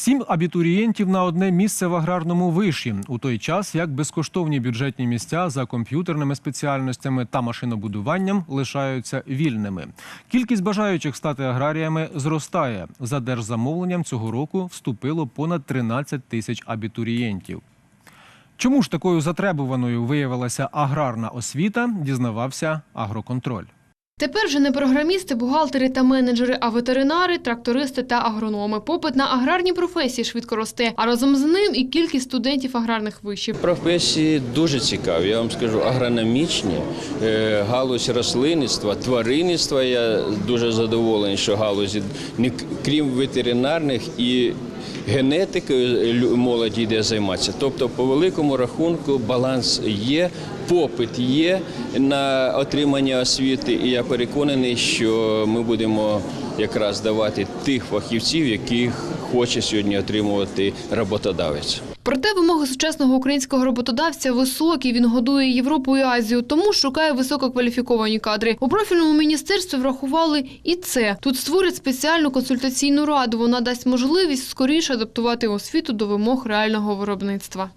Сім абітурієнтів на одне місце в аграрному виші у той час, як безкоштовні бюджетні місця за комп'ютерними спеціальностями та машинобудуванням лишаються вільними. Кількість бажаючих стати аграріями зростає. За держзамовленням цього року вступило понад 13 тисяч абітурієнтів. Чому ж такою затребуваною виявилася аграрна освіта, дізнавався агроконтроль. Тепер вже не програмісти, бухгалтери та менеджери, а ветеринари, трактористи та агрономи. Попит на аграрні професії швидко росте, а разом з ним і кількість студентів аграрних вишів. Професії дуже цікаві. Я вам скажу, агрономічні, е, галузь рослинництва, тваринництва. Я дуже задоволений, що галузі, крім ветеринарних і генетикою лю- молодь йде займатися. Тобто, по великому рахунку, баланс є, попит є на отримання освіти, і я переконаний, що ми будемо якраз давати тих фахівців, яких хоче сьогодні отримувати роботодавець. Проте вимоги сучасного українського роботодавця високі. Він годує Європу і Азію, тому шукає висококваліфіковані кадри. У профільному міністерстві врахували і це. Тут створять спеціальну консультаційну раду. Вона дасть можливість скоріше адаптувати освіту до вимог реального виробництва.